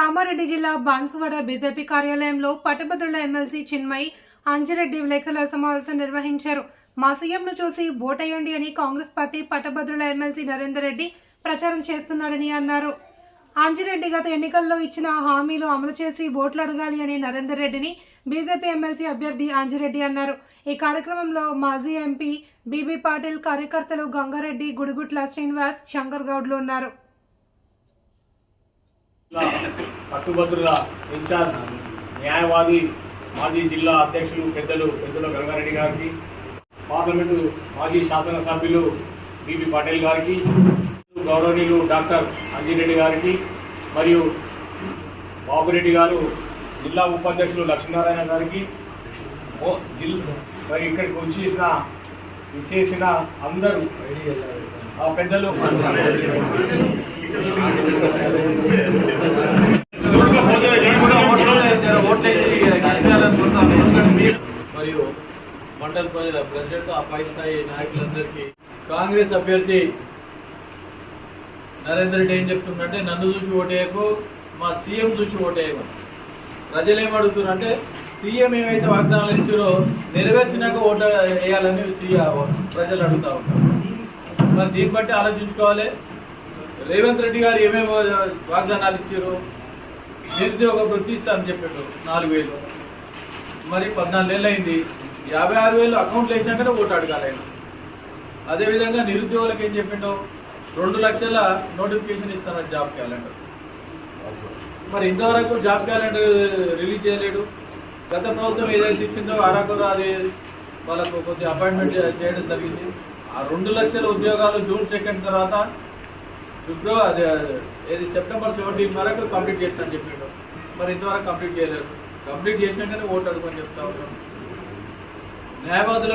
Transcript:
కామారెడ్డి జిల్లా బాన్సువాడ బీజేపీ కార్యాలయంలో పట్టభద్రుల ఎమ్మెల్సీ చిన్మయి అంజిరెడ్డి విలేకరుల సమావేశం నిర్వహించారు. మా సీఎంను చూసి ఓటేయండి అని కాంగ్రెస్ పార్టీ పట్టభద్రుల ఎమ్మెల్సీ నరేందర్ రెడ్డి ప్రచారం చేస్తున్నాడని అన్నారు. అంజిరెడ్డి గత ఎన్నికల్లో ఇచ్చిన హామీలు అమలు చేసి ఓట్లు అడగాలి అని నరేందర్ రెడ్డిని బీజేపీ ఎమ్మెల్సీ అభ్యర్థి అంజిరెడ్డి అన్నారు. ఈ కార్యక్రమంలో మాజీ ఎంపీ బీబీ పాటిల్ కార్యకర్తలు గంగారెడ్డి గుడిగుట్ల శ్రీనివాస్ శంకర్ గౌడ్లు ఉన్నారు. పట్టుభద్రుల ఇన్ఛార్జ్ న్యాయవాది మాజీ జిల్లా అధ్యక్షులు పెద్దలు పెద్దల గంగారెడ్డి గారికి పార్లమెంటు మాజీ శాసనసభ్యులు బీబీ పటేల్ గారికి గౌరవనీయులు డాక్టర్ అంజిరెడ్డి గారికి మరియు బాబురెడ్డి గారు జిల్లా ఉపాధ్యక్షులు లక్ష్మీనారాయణ గారికి మరి ఇక్కడికి వచ్చేసిన ఇచ్చేసిన అందరూ ఆ పెద్దలు మండల ప్రజల ప్రజలకు ఆ పై స్థాయి నాయకులందరికీ కాంగ్రెస్ అభ్యర్థి నరేందర్ రెడ్డి ఏం చెప్తుందంటే నన్ను చూసి ఓటేయకు మా సీఎం చూసి ఓటేయమని ప్రజలు ఏమడుగుతున్నారంటే సీఎం ఏమైతే వాగ్దానాలు ఇచ్చారో నెరవేర్చినాక ఓట వేయాలని ప్రజలు అడుగుతా ఉంటారు మరి దీన్ని బట్టి ఆలోచించుకోవాలి. రేవంత్ రెడ్డి గారు ఏమేమి వాగ్దానాలు ఇచ్చారు? నిరుద్యోగ వృత్తి ఇస్తా అని చెప్పాడు నాలుగు వేలు. మరి పద్నాలుగు నెలలు అయింది. యాభై ఆరు వేలు అకౌంట్లు వేసినాకనే ఓటు అడగాలి. ఆయన అదేవిధంగా నిరుద్యోగులకు ఏం చెప్పిండో? రెండు లక్షల నోటిఫికేషన్ ఇస్తాను జాబ్ క్యాలెండర్ మరి ఇంతవరకు జాబ్ క్యాలెండర్ రిలీజ్ చేయలేడు గత ప్రభుత్వం ఏదైతే ఇచ్చిందో అరాకొర అది వాళ్ళకు కొద్దిగా అపాయింట్మెంట్ చేయడం జరిగింది. ఆ రెండు లక్షల ఉద్యోగాలు జూన్ సెకండ్ తర్వాత ఫిబ్రవరి అది ఏది సెప్టెంబర్ సెవెంటీన్ వరకు కంప్లీట్ చేస్తానని చెప్పాడు. మరి ఇంతవరకు కంప్లీట్ చేయలేదు. కంప్లీట్ చేసినాకనే ఓటు అడుగుని చెప్తా ఉన్నాం న్యాయవాదుల